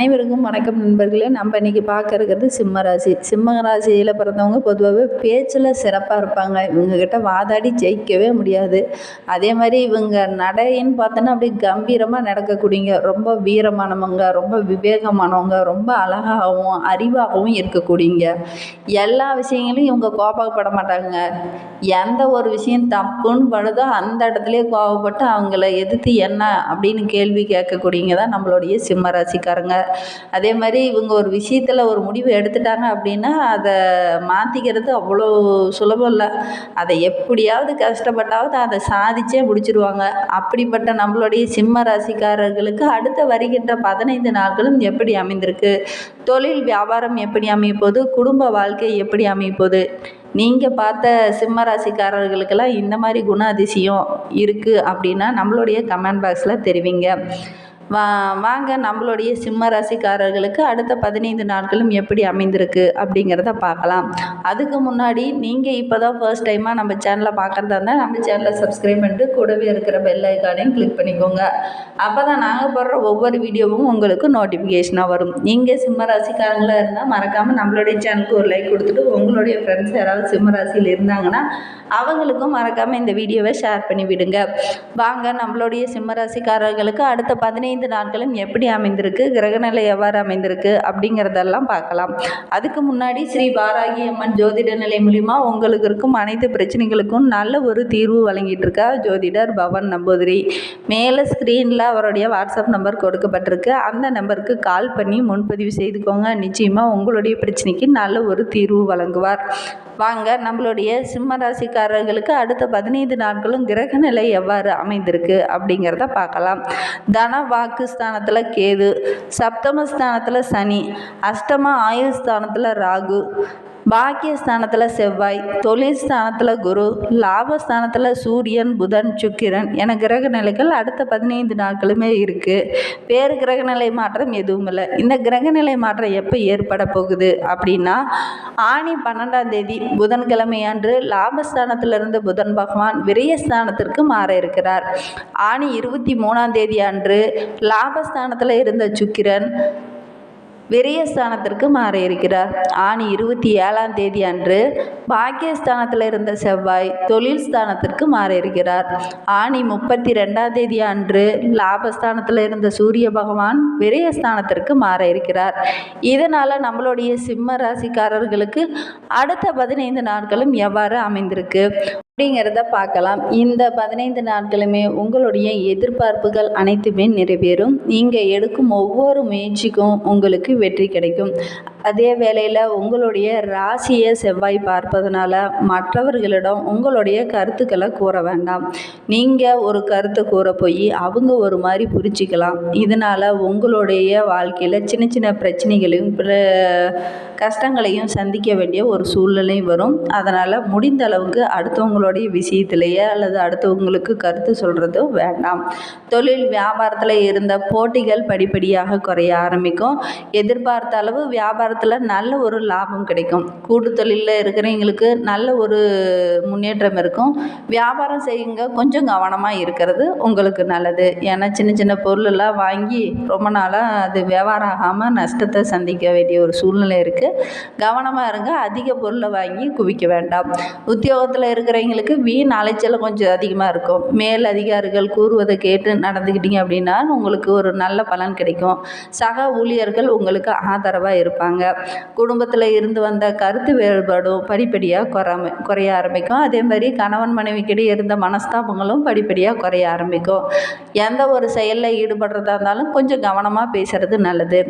அனைவருக்கும் வணக்கம் நண்பர்களே. நம்ம இன்றைக்கி பார்க்கறது சிம்ம ராசி சிம்ம ராசியில் பிறந்தவங்க பொதுவாகவே பேச்சில் சிறப்பாக இருப்பாங்க. இவங்கக்கிட்ட வாதாடி ஜெயிக்கவே முடியாது. அதே மாதிரி இவங்க நடைன்னு பார்த்தோன்னா அப்படியே கம்பீரமாக நடக்கக்கூடியங்க ரொம்ப வீரமானவங்க ரொம்ப விவேகமானவங்க ரொம்ப அழகாகவும் அறிவாகவும் இருக்கக்கூடியங்க எல்லா விஷயங்களையும் இவங்க கோபப்பட மாட்டாங்க. எந்த ஒரு விஷயம் தப்புன்னு படுதோ அந்த இடத்துலேயே கோபப்பட்டு அவங்கள எதிர்த்து என்ன அப்படின்னு கேள்வி கேட்கக்கூடியங்க தான் நம்மளுடைய சிம்ம ராசிக்காரங்க அதே மாதிரி இவங்க ஒரு விஷயத்தில் ஒரு முடிவு எடுத்துட்டாங்க அப்படின்னா அதை மாற்றிக்கிறது அவ்வளோ சுலபம் இல்லை. அதை எப்படியாவது கஷ்டப்பட்டாவது அதை சாதிச்சே முடிச்சிருவாங்க. அப்படிப்பட்ட நம்மளுடைய சிம்ம ராசிக்காரர்களுக்கு அடுத்த வருகின்ற பதினைந்து நாட்களும் எப்படி அமைந்திருக்கு? தொழில் வியாபாரம் எப்படி அமையப்போகுது குடும்ப வாழ்க்கை எப்படி அமையப்போகுது நீங்கள் பார்த்த சிம்ம ராசிக்காரர்களுக்கெல்லாம் இந்த மாதிரி குண அதிசயம் இருக்குது அப்படின்னா நம்மளுடைய கமெண்ட் பாக்ஸில் தெரிவிங்க. வா வாங்க நம்மளுடைய சிம்ம ராசிக்காரர்களுக்கு அடுத்த பதினைந்து நாட்களும் எப்படி அமைந்திருக்கு அப்படிங்கிறத பார்க்கலாம். அதுக்கு முன்னாடி நீங்கள் இப்போ தான் ஃபர்ஸ்ட் டைமாக நம்ம சேனலை பார்க்குறதா இருந்தால் நம்ம சேனலை சப்ஸ்கிரைப் பண்ணிட்டு கூடவே இருக்கிற பெல் ஐக்கானையும் கிளிக் பண்ணிக்கோங்க. அப்போ தான் நாங்கள் போடுற ஒவ்வொரு வீடியோவும் உங்களுக்கு நோட்டிஃபிகேஷனாக வரும். நீங்கள் சிம்ம ராசிக்காரங்களாக இருந்தால் மறக்காமல் நம்மளுடைய சேனலுக்கு ஒரு லைக் கொடுத்துட்டு உங்களுடைய ஃப்ரெண்ட்ஸ் யாராவது சிம்ம ராசியில் இருந்தாங்கன்னா அவங்களுக்கும் மறக்காமல் இந்த வீடியோவை ஷேர் பண்ணி விடுங்க வாங்க நம்மளுடைய சிம்ம ராசிக்காரர்களுக்கு அடுத்த பதினைந்து ஐந்து நாட்களும் எப்படி அமைந்திருக்கு? கிரகநிலை எவ்வாறு அமைந்திருக்கு? அப்படிங்கிறதெல்லாம் பார்க்கலாம். அதுக்கு முன்னாடி ஸ்ரீ பாராகி அம்மன் ஜோதிட நிலை மூலிமா உங்களுக்கு இருக்கும் அனைத்து பிரச்சனைகளுக்கும் நல்ல ஒரு தீர்வு வழங்கிட்டு இருக்கா ஜோதிடர் பவன் நம்பூதிரி. மேலே ஸ்க்ரீனில் அவருடைய வாட்ஸ்அப் நம்பர் கொடுக்கப்பட்டிருக்கு. அந்த நம்பருக்கு கால் பண்ணி முன்பதிவு செய்துக்கோங்க. நிச்சயமாக உங்களுடைய பிரச்சனைக்கு நல்ல ஒரு தீர்வு வழங்குவார். வாங்க நம்மளுடைய சிம்ம ராசிக்காரர்களுக்கு அடுத்த பதினைந்து நாட்களும் கிரக நிலை எவ்வாறு அமைந்திருக்கு அப்படிங்கிறத பார்க்கலாம். தனவா வாக்குஸ்தானத்தில் கேது சப்தம ஸ்தானத்தில் சனி அஷ்டம ஆயுள் ஸ்தானத்தில் ராகு. பாக்கியஸ்தானத்தில் செவ்வாய் தொழில் ஸ்தானத்தில் குரு லாபஸ்தானத்தில் சூரியன் புதன் சுக்கிரன் என கிரக நிலைகள் அடுத்த பதினைந்து நாட்களுமே இருக்குது வேறு கிரக நிலை மாற்றம் எதுவும் இல்லை. இந்த கிரக நிலை மாற்றம் எப்போ ஏற்பட போகுது அப்படின்னா ஆணி பன்னெண்டாம் தேதி புதன்கிழமை அன்று லாபஸ்தானத்திலிருந்து புதன் பகவான் விரயஸ்தானத்திற்கு மாற இருக்கிறார். ஆணி இருபத்தி மூணாம் தேதி அன்று லாபஸ்தானத்தில் இருந்த சுக்கிரன் விரயஸ்தானத்திற்கு மாற இருக்கிறார் ஆணி இருபத்தி ஏழாம் தேதி அன்று பாக்கியஸ்தானத்தில் இருந்த செவ்வாய் தொழில் ஸ்தானத்திற்கு மாற இருக்கிறார் ஆணி முப்பத்தி ரெண்டாம் தேதி அன்று லாபஸ்தானத்தில் இருந்த சூரிய பகவான் விரயஸ்தானத்திற்கு மாற இருக்கிறார் இதனால் நம்மளுடைய சிம்ம ராசிக்காரர்களுக்கு அடுத்த பதினைந்து நாட்களும் எவ்வாறு அமைந்திருக்கு? அப்படிங்கிறத பார்க்கலாம். இந்த பதினைந்து நாட்களுமே உங்களுடைய எதிர்பார்ப்புகள் அனைத்துமே நிறைவேறும். நீங்கள் எடுக்கும் ஒவ்வொரு முயற்சிக்கும் உங்களுக்கு வெற்றி கிடைக்கும். அதே வேளையில் உங்களுடைய ராசியை செவ்வாய் பார்ப்பதனால மற்றவர்களிடம் உங்களுடைய கருத்துக்களை கூற வேண்டாம். நீங்கள் ஒரு கருத்தை கூற போய் அவங்க ஒரு மாதிரி புரிச்சிக்கலாம் இதனால் உங்களுடைய வாழ்க்கையில் சின்ன சின்ன பிரச்சனைகளையும் கஷ்டங்களையும் சந்திக்க வேண்டிய ஒரு சூழ்நிலை வரும். அதனால் முடிந்த அளவுக்கு அடுத்தவங்களுடைய விஷயத்திலேயே அல்லது அடுத்தவங்களுக்கு கருத்து சொல்கிறதோ வேண்டாம். தொழில் வியாபாரத்தில் இருந்த போட்டிகள் படிப்படியாக குறைய ஆரம்பிக்கும். எதிர்பார்த்த அளவு வியாபாரத்தில் நல்ல ஒரு லாபம் கிடைக்கும். கூட்டு தொழிலில் இருக்கிறவங்களுக்கு நல்ல ஒரு முன்னேற்றம் இருக்கும். வியாபாரம் செய்யுங்க கொஞ்சம் கவனமாக இருக்கிறது உங்களுக்கு நல்லது. ஏன்னா சின்ன சின்ன பொருளெல்லாம் வாங்கி ரொம்ப நாளாக அது வியாபாரம் ஆகாமல் நஷ்டத்தை சந்திக்க வேண்டிய ஒரு சூழ்நிலை இருக்குது கவனமாக இருங்க அதிக பொருளை வாங்கி குவிக்க வேண்டாம். உத்தியோகத்தில் இருக்கிறவங்க பிள்ளைங்களுக்கு வீண் அலைச்சல் கொஞ்சம் அதிகமாக இருக்கும். மேல் அதிகாரிகள் கூறுவதை கேட்டு நடந்துக்கிட்டீங்க அப்படின்னா உங்களுக்கு ஒரு நல்ல பலன் கிடைக்கும். சக ஊழியர்கள் உங்களுக்கு ஆதரவாக இருப்பாங்க. குடும்பத்தில் இருந்து வந்த கருத்து வேறுபாடும் படிப்படியாக குறாம குறைய ஆரம்பிக்கும். அதே மாதிரி கணவன் மனைவிக்கிடையே இருந்த மனஸ்தாபங்களும் படிப்படியாக குறைய ஆரம்பிக்கும். எந்த ஒரு செயலில் ஈடுபடுறதா இருந்தாலும் கொஞ்சம் கவனமாக பேசுகிறது நல்லது.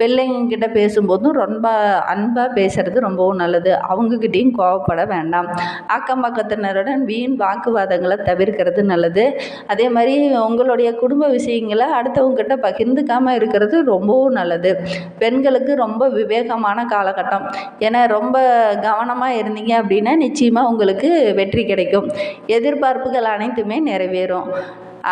பிள்ளைங்கக்கிட்ட பேசும்போதும் ரொம்ப அன்பாக பேசுகிறது ரொம்பவும் நல்லது. அவங்கக்கிட்டேயும் கோவப்பட வேண்டாம். அக்கம் பக்கத்தினருடன் வீண் வாக்குவாதங்களை தவிர்க்கிறது நல்லது. அதே மாதிரி உங்களுடைய குடும்ப விஷயங்களை அடுத்தவங்ககிட்ட பகிர்ந்துக்காமல் இருக்கிறது ரொம்பவும் நல்லது. பெண்களுக்கு ரொம்ப விவேகமான காலகட்டம். ஏன்னா ரொம்ப கவனமாக இருந்தீங்க அப்படின்னா நிச்சயமாக உங்களுக்கு வெற்றி கிடைக்கும். எதிர்பார்ப்புகள் அனைத்துமே நிறைவேறும்.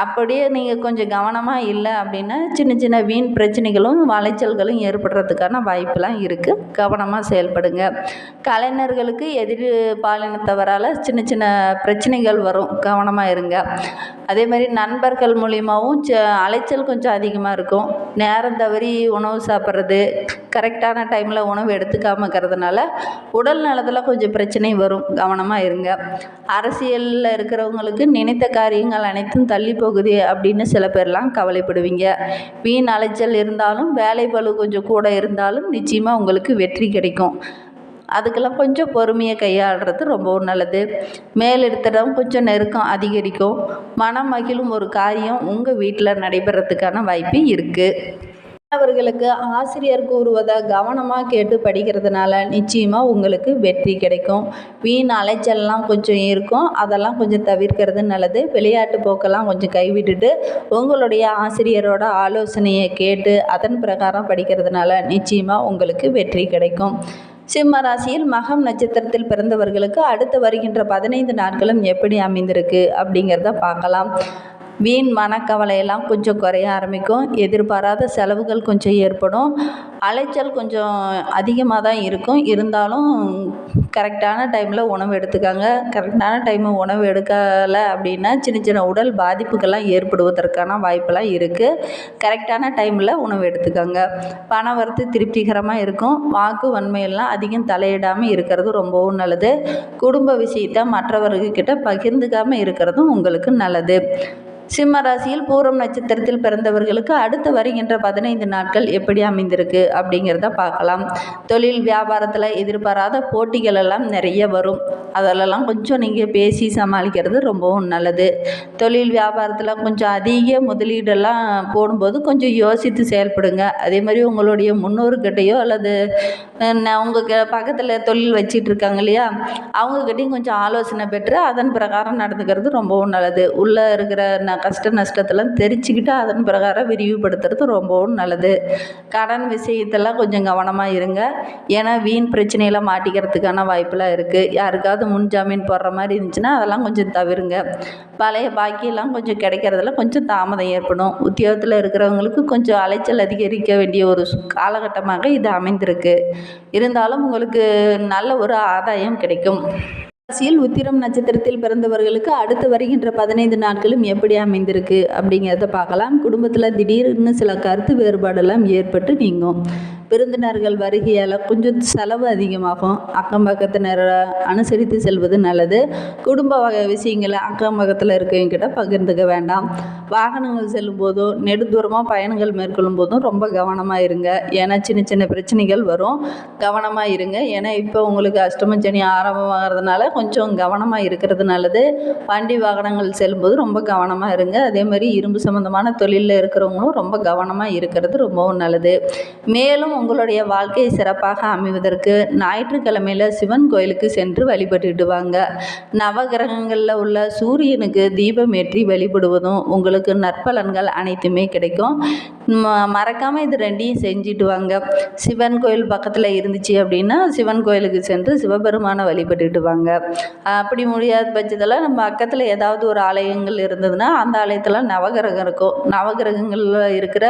அப்படியே நீங்கள் கொஞ்சம் கவனமாக இல்லை அப்படின்னா சின்ன சின்ன வீண் பிரச்சனைகளும் வளைச்சல்களும் ஏற்படுறதுக்கான வாய்ப்பெலாம் இருக்குது கவனமாக செயல்படுங்க. கலைஞர்களுக்கு எதிர் பாலினத்தவரால் சின்ன சின்ன பிரச்சனைகள் வரும். கவனமாக இருங்க. அதே மாதிரி நண்பர்கள் மூலியமாகவும் ச அலைச்சல் கொஞ்சம் அதிகமாக இருக்கும். நேரம் தவறி உணவு சாப்பிட்றது கரெக்டான டைமில் உணவு எடுத்துக்காமல் இருக்கிறதுனால உடல் நலத்தில் கொஞ்சம் பிரச்சனை வரும். கவனமாக இருங்க. அரசியலில் இருக்கிறவங்களுக்கு நினைத்த காரியங்கள் அனைத்தும் தள்ளி போகுது அப்படின்னு சில பேர்லாம் கவலைப்படுவீங்க. வீண் அலைச்சல் இருந்தாலும் வேலை பளு கொஞ்சம் கூட இருந்தாலும் நிச்சயமாக உங்களுக்கு வெற்றி கிடைக்கும். அதுக்கெல்லாம் கொஞ்சம் பொறுமையை கையாளுறது ரொம்பவும் நல்லது. மேலிடத்திடம் கொஞ்சம் நெருக்கம் அதிகரிக்கும். மனம் மகிழும் ஒரு காரியம் உங்கள் வீட்டில் நடைபெறத்துக்கான வாய்ப்பு இருக்குது மாணவர்களுக்கு ஆசிரியர் கூறுவதை கவனமாக கேட்டு படிக்கிறதுனால நிச்சயமாக உங்களுக்கு வெற்றி கிடைக்கும். வீண் அலைச்சல்லாம் கொஞ்சம் இருக்கும். அதெல்லாம் கொஞ்சம் தவிர்க்கிறது நல்லது. விளையாட்டு போக்கெல்லாம் கொஞ்சம் கைவிட்டுட்டு உங்களுடைய ஆசிரியரோட ஆலோசனையை கேட்டு அதன் பிரகாரம் படிக்கிறதுனால நிச்சயமாக உங்களுக்கு வெற்றி கிடைக்கும். சிம்ம ராசியில் மகம் நட்சத்திரத்தில் பிறந்தவர்களுக்கு அடுத்து வருகின்ற பதினைந்து நாட்களும் எப்படி அமைந்திருக்கு அப்படிங்கிறத பார்க்கலாம். வீண் மனக்கவலையெல்லாம் கொஞ்சம் குறைய ஆரம்பிக்கும். எதிர்பாராத செலவுகள் கொஞ்சம் ஏற்படும். அலைச்சல் கொஞ்சம் அதிகமாக தான் இருக்கும். இருந்தாலும் கரெக்டான டைமில் உணவு எடுத்துக்கோங்க. கரெக்டான டைமு உணவு எடுக்கலை அப்படின்னா சின்ன சின்ன உடல் பாதிப்புகள்லாம் ஏற்படுவதற்கான வாய்ப்பெல்லாம் இருக்குது கரெக்டான டைமில் உணவு எடுத்துக்கோங்க. பண வரத்து திருப்திகரமாக இருக்கும். வாக்கு வன்மையெல்லாம் அதிகம் தலையிடாமல் இருக்கிறது ரொம்பவும் நல்லது. குடும்ப விஷயத்தை மற்றவர்கிட்ட பகிர்ந்துக்காமல் இருக்கிறதும் உங்களுக்கு நல்லது. சிம்ம ராசியில் பூரம் நட்சத்திரத்தில் பிறந்தவர்களுக்கு அடுத்து வருகின்ற பதினைந்து நாட்கள் எப்படி அமைந்திருக்கு அப்படிங்கிறத பார்க்கலாம். தொழில் வியாபாரத்தில் எதிர்பாராத போட்டிகள் எல்லாம் நிறைய வரும். அதிலெல்லாம் கொஞ்சம் நீங்கள் பேசி சமாளிக்கிறது ரொம்பவும் நல்லது. தொழில் வியாபாரத்தில் கொஞ்சம் அதிக முதலீடெல்லாம் போடும்போது கொஞ்சம் யோசித்து செயல்படுங்க. அதே மாதிரி உங்களுடைய முன்னோர்கிட்டையோ அல்லது உங்கள் பக்கத்தில் தொழில் வச்சிட்டு இருக்காங்க இல்லையா? அவங்கக்கிட்டையும் கொஞ்சம் ஆலோசனை பெற்று அதன் பிரகாரம் நடந்துக்கிறது ரொம்பவும் நல்லது. உள்ளே இருக்கிற ந கஷ்ட நஷ்டத்தெல்லாம் தெரிஞ்சுக்கிட்டு அதன் பிரகாரம் விரிவுபடுத்துறது ரொம்பவும் நல்லது. கடன் விஷயத்தெல்லாம் கொஞ்சம் கவனமாக இருங்க. ஏன்னா வீண் பிரச்சனையில் மாட்டிக்கிறதுக்கான வாய்ப்பெல்லாம் இருக்குது யாருக்காவது முன் ஜாமீன் போடுற மாதிரி இருந்துச்சுன்னா அதெல்லாம் கொஞ்சம் தவிருங்க. பழைய பாக்கியெல்லாம் கொஞ்சம் கிடைக்கிறதுல கொஞ்சம் தாமதம் ஏற்படும். உத்தியோகத்தில் இருக்கிறவங்களுக்கு கொஞ்சம் அலைச்சல் அதிகரிக்க வேண்டிய ஒரு காலகட்டமாக இது அமைந்திருக்கு. இருந்தாலும் உங்களுக்கு நல்ல ஒரு ஆதாயம் கிடைக்கும். ராசியில் உத்திரம் நட்சத்திரத்தில் பிறந்தவர்களுக்கு அடுத்து வருகின்ற பதினைந்து நாட்களும் எப்படி அமைந்திருக்கு அப்படிங்கிறத பார்க்கலாம். குடும்பத்தில் திடீர்னு சில கருத்து வேறுபாடெல்லாம் ஏற்பட்டு நீங்கும். விருந்தினர்கள் வருகையால் கொஞ்சம் செலவு அதிகமாகும். அக்கம் பக்கத்தினரை அனுசரித்து செல்வது நல்லது. குடும்ப வகை விஷயங்களை அக்கம் பக்கத்தில் இருக்கவங்கிட்ட பகிர்ந்துக்க வேண்டாம். வாகனங்கள் செல்லும் போதும் நெடுந்தூரமாக பயணங்கள் மேற்கொள்ளும் போதும் ரொம்ப கவனமாக இருங்க. ஏன்னா சின்ன சின்ன பிரச்சனைகள் வரும். கவனமாக இருங்க. ஏன்னா இப்போ உங்களுக்கு அஷ்டமச்சனி ஆரம்பமாகிறதுனால கொஞ்சம் கவனமாக இருக்கிறது நல்லது. வண்டி வாகனங்கள் செல்லும்போது ரொம்ப கவனமாக இருங்க. அதே மாதிரி இரும்பு சம்மந்தமான தொழிலில் இருக்கிறவங்களும் ரொம்ப கவனமாக இருக்கிறது ரொம்பவும் நல்லது. மேலும் உங்களுடைய வாழ்க்கை சிறப்பாக அமைவதற்கு ஞாயிற்றுக்கிழமையில் சிவன் கோயிலுக்கு சென்று வழிபட்டுட்டு வாங்க நவகிரகங்களில் உள்ள சூரியனுக்கு தீபம் ஏற்றி வழிபடுவதும் உங்களுக்கு நற்பலன்கள் அனைத்துமே கிடைக்கும். மறக்காமல் இது ரெண்டையும் செஞ்சுட்டு வாங்க. சிவன் கோயில் பக்கத்தில் இருந்துச்சு அப்படின்னா சிவன் கோயிலுக்கு சென்று சிவபெருமானை வழிபட்டுட்டு வாங்க. அப்படி முடியாத பட்சத்தில் நம்ம பக்கத்தில் ஏதாவது ஒரு ஆலயங்கள் இருந்ததுன்னா அந்த ஆலயத்தில் நவகிரகம் இருக்கும். நவகிரகங்களில் இருக்கிற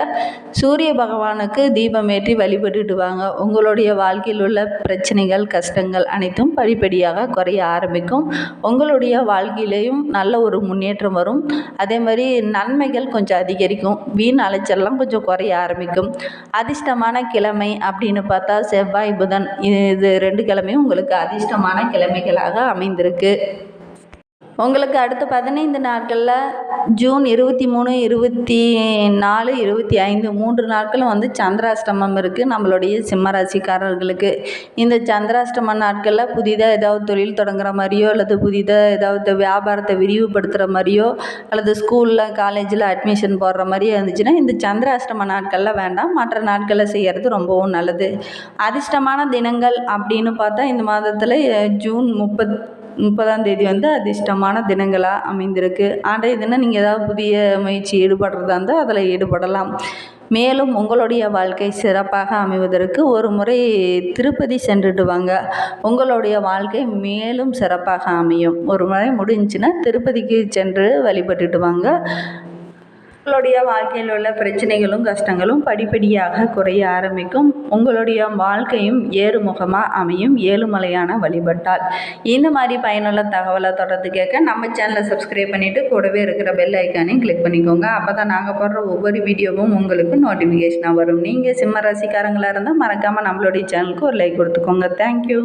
சூரிய பகவானுக்கு தீபம் ஏற்றி வழிபட்டுட்டு வாங்க. உங்களுடைய வாழ்க்கையில் உள்ள பிரச்சனைகள் கஷ்டங்கள் அனைத்தும் படிப்படியாக குறைய ஆரம்பிக்கும். உங்களுடைய வாழ்க்கையிலையும் நல்ல ஒரு முன்னேற்றம் வரும். அதே மாதிரி நன்மைகள் கொஞ்சம் அதிகரிக்கும். வீண் அலைச்சல்லாம் கொஞ்சம் கொஞ்சம் குறைய ஆரம்பிக்கும். அதிர்ஷ்டமான கிழமை அப்படின்னு பார்த்தா செவ்வாய் புதன். இது ரெண்டு கிழமையும் உங்களுக்கு அதிர்ஷ்டமான கிழமைகளாக அமைந்திருக்கு. உங்களுக்கு அடுத்த பதினைந்து நாட்களில் ஜூன் இருபத்தி மூணு இருபத்தி நாலு இருபத்தி ஐந்து மூன்று நாட்களும் வந்து சந்திராஷ்டமம் இருக்குது நம்மளுடைய சிம்மராசிக்காரர்களுக்கு இந்த சந்திராஷ்டம நாட்களில் புதிதாக ஏதாவது தொழில் தொடங்குற மாதிரியோ அல்லது புதிதாக ஏதாவது வியாபாரத்தை விரிவுபடுத்துகிற மாதிரியோ அல்லது ஸ்கூலில் காலேஜில் அட்மிஷன் போடுற மாதிரியோ இருந்துச்சுன்னா இந்த சந்திராஷ்டம நாட்களில் வேண்டாம். மற்ற நாட்களில் செய்கிறது ரொம்பவும் நல்லது. அதிர்ஷ்டமான தினங்கள் அப்படின்னு பார்த்தா இந்த மாதத்தில் ஜூன் முப்பத் முப்பதாம் தேதி வந்து அதிர்ஷ்டமான தினங்களாக அமைந்திருக்கு. ஆண்டைய தினம் நீங்கள் ஏதாவது புதிய முயற்சி ஈடுபடுறதா இருந்தால் அதில் ஈடுபடலாம். மேலும் உங்களுடைய வாழ்க்கை சிறப்பாக அமைவதற்கு ஒரு முறை திருப்பதி சென்றுட்டு வாங்க. உங்களுடைய வாழ்க்கை மேலும் சிறப்பாக அமையும். ஒரு முறை முடிஞ்சுன்னா திருப்பதிக்கு சென்று வழிபட்டுட்டு வாங்க. உங்களுடைய வாழ்க்கையில் உள்ள பிரச்சனைகளும் கஷ்டங்களும் படிப்படியாக குறைய ஆரம்பிக்கும். உங்களுடைய வாழ்க்கையும் ஏறுமுகமாக அமையும். ஏழுமலையான வழிபட்டால். இந்த மாதிரி பயனுள்ள தகவலை தொடர்ந்து கேட்க நம்ம சேனலை சப்ஸ்கிரைப் பண்ணிவிட்டு கூடவே இருக்கிற பெல் ஐக்கானையும் கிளிக் பண்ணிக்கோங்க. அப்போ தான் நாங்கள் போடுற ஒவ்வொரு வீடியோவும் உங்களுக்கு நோட்டிஃபிகேஷனாக வரும். நீங்கள் சிம்ம ராசிக்காரங்களாக இருந்தால் மறக்காமல் நம்மளுடைய சேனலுக்கு ஒரு லைக் கொடுத்துக்கோங்க. தேங்க்யூ